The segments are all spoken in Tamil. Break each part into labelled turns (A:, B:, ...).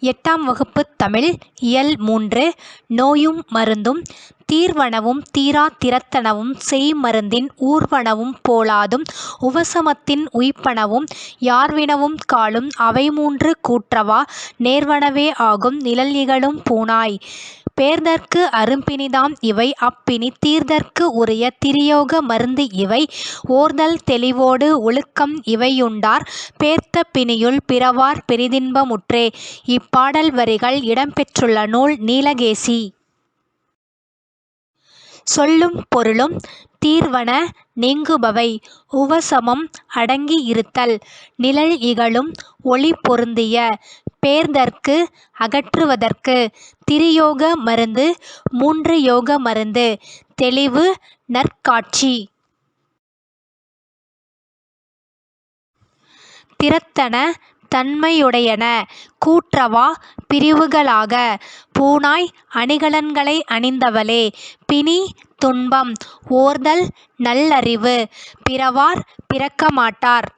A: எட்டாம் வகுப்பு தமிழ் இயல் மூன்று நோயும் மருந்தும் தீர்வனவும் தீரா திறத்தனவும் செய்மருந்தின் ஊர்வனவும் போலாதும் உவசமத்தின் உய்ப்பனவும் யார்வினவும் காலும் அவை மூன்று கூற்றவா நேர்வனவே ஆகும் நிழல் இகலும் பூனாய். பேர்தற்கு அரும்பிணிதாம் இவை அப்பிணி தீர்தற்கு உரிய திரியோக மருந்து இவை ஓர்தல் தெளிவோடு ஒழுக்கம் இவையுண்டார் பேர்த்த பிணியுள் பிறவார் பெரிதின்பமுற்றே இப்பாடல் வரிகள் இடம்பெற்றுள்ள நூல் நீலகேசி. சொல்லும் பொருளும் தீர்வன நீங்குபவை உவசமம் அடங்கி இருத்தல் நிழல் இகழும் ஒளி பொருந்திய பேர்ந்தற்கு அகற்றுவதற்கு திரியோக மருந்து மூன்று யோக மருந்து தெளிவு நற்காட்சி. திறத்தன தன்மையுடையன கூற்றவா பிரிவுகளாக. பூனாய் அணிகலன்களை அணிந்தவளே! பிணி துன்பம் ஓர்தல் நல்லறிவு. பிறவார் பிறக்கமாட்டார்.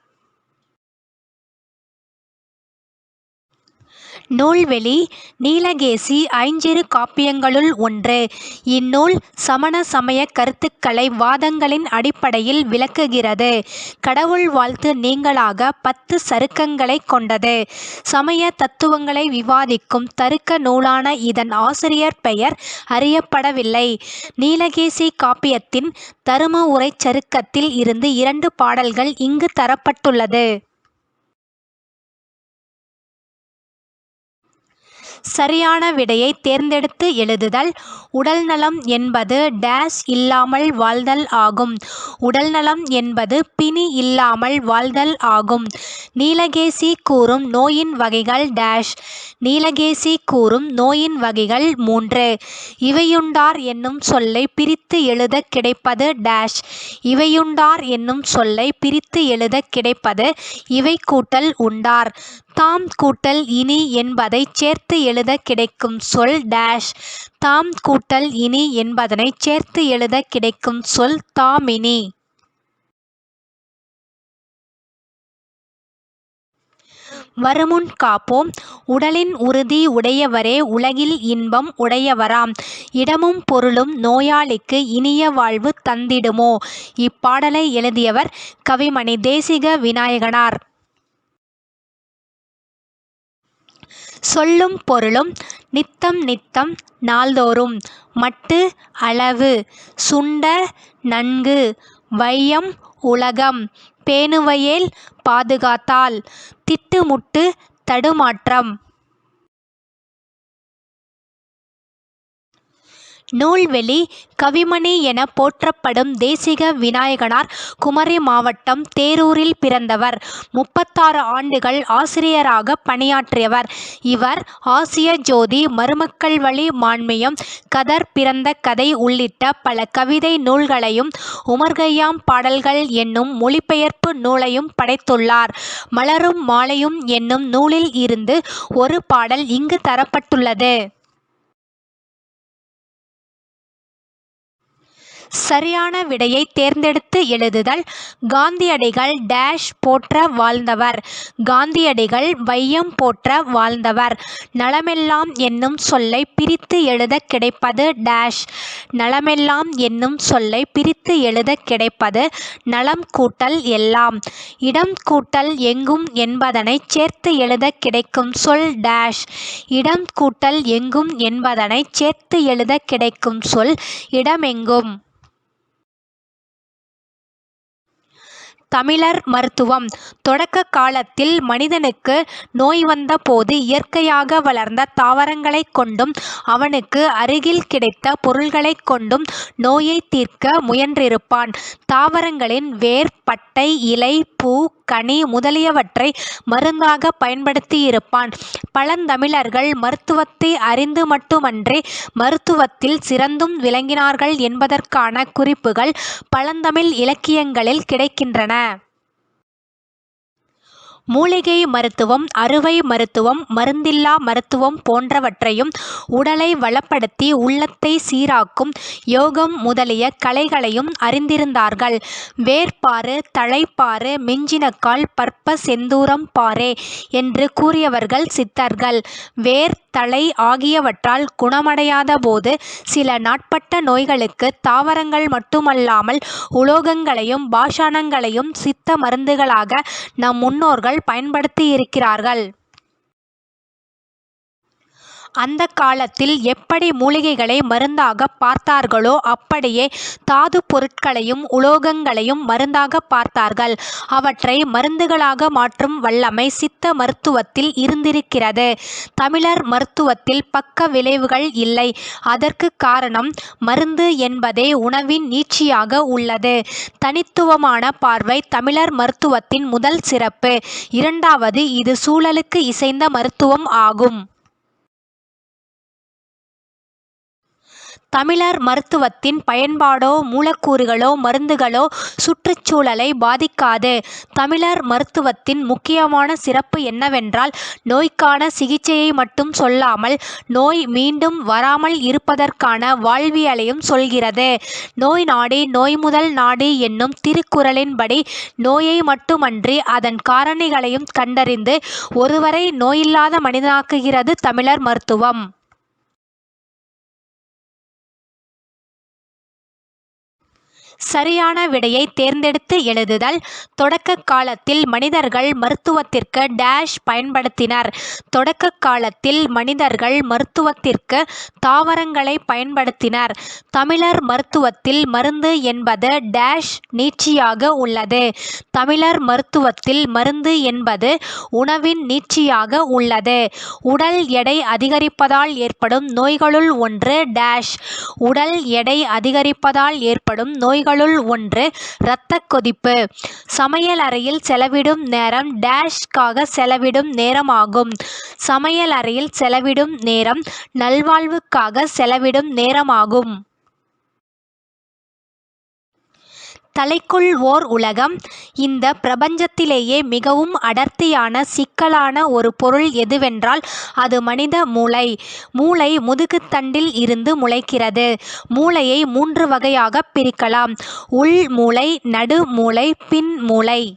A: நூல்வெளி நீலகேசி ஐஞ்சிறு காப்பியங்களுள் ஒன்று. இந்நூல் சமண சமயக் கருத்துக்களை வாதங்களின் அடிப்படையில் விளக்குகிறது. கடவுள் வாழ்த்து நீங்கலாக பத்து சருக்கங்களைக் கொண்டது. சமய தத்துவங்களை விவாதிக்கும் தருக்க நூலான இதன் ஆசிரியர் பெயர் அறியப்படவில்லை. நீலகேசி காப்பியத்தின் தரும உரைச் சருக்கத்தில் இருந்து இரண்டு பாடல்கள் இங்கு தரப்பட்டுள்ளது. சரியான விடையைத் தேர்ந்தெடுத்து எழுதுதல் உடல்நலம் என்பது டேஷ் இல்லாமல் வாழ்தல் ஆகும். உடல்நலம் என்பது பிணி இல்லாமல் வாழ்தல் ஆகும். நீலகேசி கூறும் நோயின் வகைகள் டேஷ் நீலகேசி கூறும் நோயின் வகைகள் மூன்று. இவையுண்டார் என்னும் சொல்லை பிரித்து எழுதக் கிடைப்பது டேஷ் இவையுண்டார் என்னும் சொல்லை பிரித்து எழுதக் கிடைப்பது இவை கூட்டல் உண்டார். தாம் கூட்டல் இனி என்பதைச் சேர்த்து எழுதக் கிடைக்கும் சொல் டேஷ் தாம் கூட்டல் இனி என்பதனைச் சேர்த்து எழுதக் கிடைக்கும் சொல் தாமினி. வருமுன் காப்போம் உடலின் உறுதி உடையவரே உலகில் இன்பம் உடையவராம். இடமும் பொருளும் நோயாளிக்கு இனிய வாழ்வு தந்திடுமோ? இப்பாடலை எழுதியவர் கவிமணி தேசிக விநாயகனார். சொல்லும் பொருளும் நித்தம் நித்தம் நாள்தோறும். மட்டு அளவு. சுண்ட நன்கு. வையம் உலகம். பேணுவயேல் பாதுகாத்தால். திட்டுமுட்டு தடுமாற்றம். நூல்வெளி கவிமணி என போற்றப்படும் தேசிக விநாயகனார் குமரி மாவட்டம் தேரூரில் பிறந்தவர். முப்பத்தாறு ஆண்டுகள் ஆசிரியராகப் பணியாற்றியவர். இவர் ஆசிய ஜோதி மருமக்கள்வழி மான்மியம் கதர் பிறந்த கதை உள்ளிட்ட பல கவிதை நூல்களையும் உமர்கையாம் பாடல்கள் என்னும் மொழிபெயர்ப்பு நூலையும் படைத்துள்ளார். மலரும் மாலையும் என்னும் நூலில் இருந்து ஒரு பாடல் இங்கு தரப்பட்டுள்ளது. சரியான விடையைத் தேர்ந்தெடுத்து எழுதுதல் காந்தியடிகள் டேஷ் போற்ற வாழ்ந்தவர். காந்தியடிகள் வையம் போற்ற வாழ்ந்தவர். நலமெல்லாம் என்னும் சொல்லை பிரித்து எழுதக் கிடைப்பது டேஷ் நலமெல்லாம் என்னும் சொல்லை பிரித்து எழுதக் கிடைப்பது நலம் கூட்டல் எல்லாம். இடம் கூட்டல் எங்கும் என்பதனைச் சேர்த்து எழுதக் கிடைக்கும் சொல் டேஷ் இடம் கூட்டல் எங்கும் என்பதனைச் சேர்த்து எழுதக் கிடைக்கும் சொல் இடமெங்கும். தமிழர் மருத்துவம் தொடக்க காலத்தில் மனிதனுக்கு நோய் வந்த போது இயற்கையாக வளர்ந்த தாவரங்களைக் கொண்டும் அவனுக்கு அருகில் கிடைத்த பொருள்களைக் கொண்டும் நோயை தீர்க்க முயன்றிருப்பான். தாவரங்களின் வேர் பட்டை இலை பூ கனி முதலியவற்றை மருந்தாக பயன்படுத்தியிருப்பான். பழந்தமிழர்கள் மருத்துவத்தை அறிந்து மட்டுமன்றி மருத்துவத்தில் சிறந்தும் விளங்கினார்கள் என்பதற்கான குறிப்புகள் பழந்தமிழ் இலக்கியங்களில் கிடைக்கின்றன. மூலிகை மருத்துவம் அறுவை மருத்துவம் மருந்தில்லா மருத்துவம் போன்றவற்றையும் உடலை வளப்படுத்தி உள்ளத்தை சீராக்கும் யோகம் முதலிய கலைகளையும் அறிந்திருந்தார்கள். வேர்பாறு தழைப்பாறு மிஞ்சினக்கால் பற்ப செந்தூரம் பாரே என்று கூறியவர்கள் சித்தர்கள். வேர் தலை ஆகியவற்றால் குணமடையாத போது சில நாட்பட்ட நோய்களுக்கு தாவரங்கள் மட்டுமல்லாமல் உலோகங்களையும் பாஷாணங்களையும் சித்த மருந்துகளாக நம் முன்னோர்கள் பயன்படுத்தியிருக்கிறார்கள். அந்த காலத்தில் எப்படி மூலிகைகளை மருந்தாகப் பார்த்தார்களோ அப்படியே தாதுப் பொருட்களையும் உலோகங்களையும் மருந்தாகப் பார்த்தார்கள். அவற்றை மருந்துகளாக மாற்றும் வல்லமை சித்த மருத்துவத்தில் இருந்திருக்கிறது. தமிழர் மருத்துவத்தில் பக்க விளைவுகள் இல்லை. அதற்குக் காரணம் மருந்து என்பதே உணவின் நீட்சியாக உள்ளது. தனித்துவமான பார்வை தமிழர் மருத்துவத்தின் முதல் சிறப்பு. இரண்டாவது இது சூழலுக்கு இசைந்த மருத்துவம் ஆகும். தமிழர் மருத்துவத்தின் பயன்பாடோ மூலக்கூறுகளோ மருந்துகளோ சுற்றுச்சூழலை பாதிக்காது. தமிழர் மருத்துவத்தின் முக்கியமான சிறப்பு என்னவென்றால் நோய்க்கான சிகிச்சையை மட்டும் சொல்லாமல் நோய் மீண்டும் வராமல் இருப்பதற்கான வாழ்வியலையும் சொல்கிறது. நோய் நாடி நோய் முதல் நாடி என்னும் திருக்குறளின்படி நோயை மட்டுமன்றி அதன் காரணிகளையும் கண்டறிந்து ஒருவரை நோயில்லாத மனிதனாக்குகிறது தமிழர் மருத்துவம். சரியான விடையை தேர்ந்தெடுத்து எழுதுதல் தொடக்க காலத்தில் மனிதர்கள் மருத்துவத்திற்கு டேஷ் பயன்படுத்தினர். தொடக்க காலத்தில் மனிதர்கள் மருத்துவத்திற்கு தாவரங்களைப் பயன்படுத்தினர். தமிழர் மருத்துவத்தில் மருந்து என்பது டேஷ் நீட்சியாக உள்ளது. தமிழர் மருத்துவத்தில் மருந்து என்பது உணவின் நீட்சியாக உள்ளது. உடல் எடை அதிகரிப்பதால் ஏற்படும் நோய்களுள் ஒன்று டேஷ் உடல் எடை அதிகரிப்பதால் ஏற்படும் நோய்கள் நோய்களுள் ஒன்று இரத்தக் கொதிப்பு. சமையலறையில் செலவிடும் நேரம் டேஷ்காக செலவிடும் நேரம் ஆகும் சமையலறையில் செலவிடும் நேரம் நல்வாழ்வுக்காக செலவிடும் நேரமாகும். தலைக்குள் ஓர் உலகம் இந்த பிரபஞ்சத்திலேயே மிகவும் அடர்த்தியான சிக்கலான ஒரு பொருள் எதுவென்றால் அது மனித மூளை. மூளை முதுகுத்தண்டில் இருந்து முளைக்கிறது. மூளையை மூன்று வகையாகப் பிரிக்கலாம். உள் மூளை நடு மூளை பின் மூளை.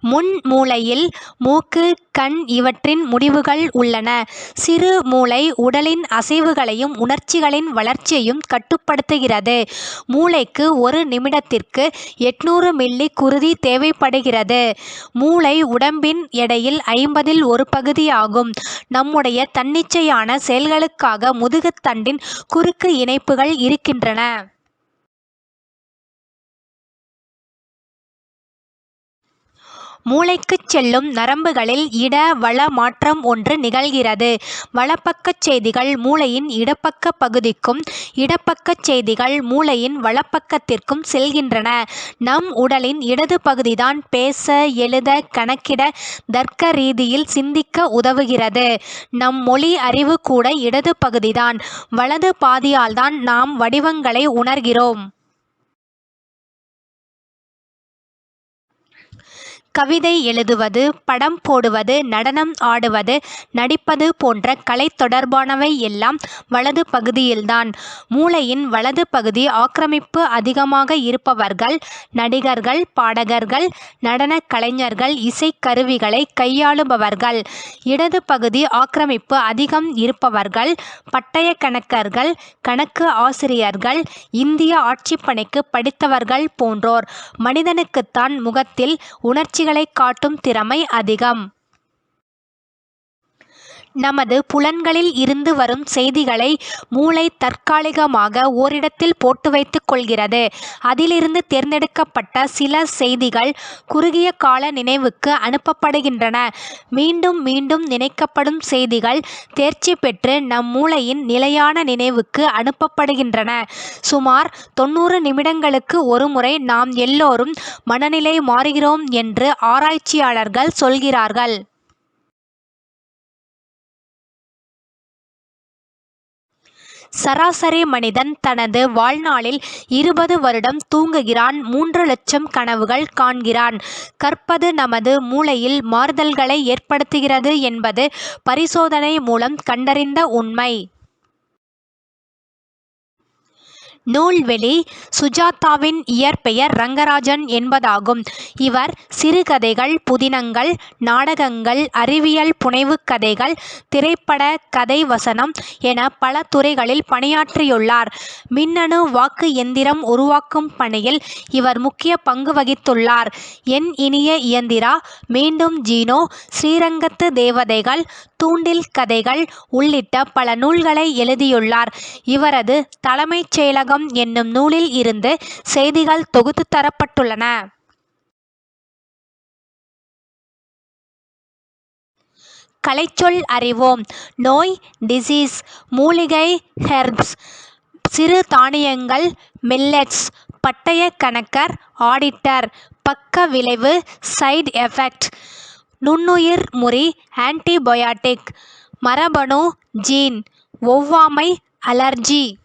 A: முன் மூளையில் மூக்கு கண் இவற்றின் முடிவுகள் உள்ளன. சிறு மூளை உடலின் அசைவுகளையும் உணர்ச்சிகளின் வளர்ச்சியையும் கட்டுப்படுத்துகிறது. மூளைக்கு ஒரு நிமிடத்திற்கு எட்நூறு மில்லி குருதி தேவைப்படுகிறது. மூளை உடம்பின் எடையில் ஐம்பதில் ஒரு பகுதியாகும். நம்முடைய தன்னிச்சையான செயல்களுக்காக முதுகுத்தண்டின் குறுக்கு இணைப்புகள் இருக்கின்றன. மூளைக்குச் செல்லும் நரம்புகளில் இட வள மாற்றம் ஒன்று நிகழ்கிறது. வலப்பக்கச் செய்திகள் மூளையின் இடப்பக்க பகுதிக்கும் இடப்பக்கச் செய்திகள் மூளையின் வலப்பக்கத்திற்கும் செல்கின்றன. நம் உடலின் இடது பகுதிதான் பேச எழுத கணக்கிட தர்க்க ரீதியில் சிந்திக்க உதவுகிறது. நம் மொழி அறிவு கூட இடது பகுதிதான். வலது பாதியால்தான் நாம் வடிவங்களை உணர்கிறோம். கவிதை எழுதுவது படம் போடுவது நடனம் ஆடுவது நடிப்பது போன்ற கலை தொடர்பானவை எல்லாம் வலது பகுதியில்தான். மூளையின் வலது பகுதி ஆக்கிரமிப்பு அதிகமாக இருப்பவர்கள் நடிகர்கள் பாடகர்கள் நடனக் கலைஞர்கள் இசைக்கருவிகளை கையாளுபவர்கள். இடது பகுதி ஆக்கிரமிப்பு அதிகம் இருப்பவர்கள் பட்டயக் கணக்கர்கள் கணக்கு ஆசிரியர்கள் இந்திய ஆட்சிப்பணிக்கு படித்தவர்கள் போன்றோர். மனிதனுக்குத்தான் முகத்தில் உணர்ச்சி உணர்ச்சிகளைக் காட்டும் திறமை அதிகம். நமது புலன்களில் இருந்து வரும் செய்திகளை மூளை தற்காலிகமாக ஓரிடத்தில் போட்டு வைத்துக் கொள்கிறது. அதிலிருந்து தேர்ந்தெடுக்கப்பட்ட சில செய்திகள் குறுகிய கால நினைவுக்கு அனுப்பப்படுகின்றன. மீண்டும் மீண்டும் நினைக்கப்படும் செய்திகள் தேர்ச்சி பெற்று நம் மூளையின் நிலையான நினைவுக்கு அனுப்பப்படுகின்றன. சுமார் தொண்ணூறு நிமிடங்களுக்கு ஒருமுறை நாம் எல்லோரும் மனநிலை மாறுகிறோம் என்று ஆராய்ச்சியாளர்கள் சொல்கிறார்கள். சராசரி மனிதன் தனது வாழ்நாளில் இருபது வருடம் தூங்குகிறான் மூன்று லட்சம் கனவுகள் காண்கிறான். கற்பது நமது மூளையில் மாறுதல்களை ஏற்படுத்துகிறது என்பது பரிசோதனை மூலம் கண்டறிந்த உண்மை. நூல்வெளி சுஜாதாவின் இயற்பெயர் ரங்கராஜன் என்பதாகும். இவர் சிறுகதைகள் புதினங்கள் நாடகங்கள் அறிவியல் புனைவுக் கதைகள் திரைப்பட கதை வசனம் என பல துறைகளில் பணியாற்றியுள்ளார். மின்னணு வாக்கு எந்திரம் உருவாக்கும் பணியில் இவர் முக்கிய பங்கு வகித்துள்ளார். என் இனிய இயந்திரா மீண்டும் ஜீனோ ஸ்ரீரங்கத்து தேவதைகள் தூண்டில் கதைகள் உள்ளிட்ட பல நூல்களை எழுதியுள்ளார். இவரது தலைமைச் செயலகம் என்னும் நூலில் இருந்து செய்திகள் தொகுத்து தரப்பட்டுள்ளன. கலைச்சொல் அறிவோம் நோய் டிசீஸ் மூலிகை ஹெர்ப்ஸ் சிறுதானியங்கள் மில்லெட்ஸ் பட்டய கணக்கர் ஆடிட்டர் பக்க விளைவு சைடு எஃபெக்ட் நுண்ணுயிர் முறி ஆன்டிபயாடிக் மரபணு ஜீன் ஒவ்வாமை அலர்ஜி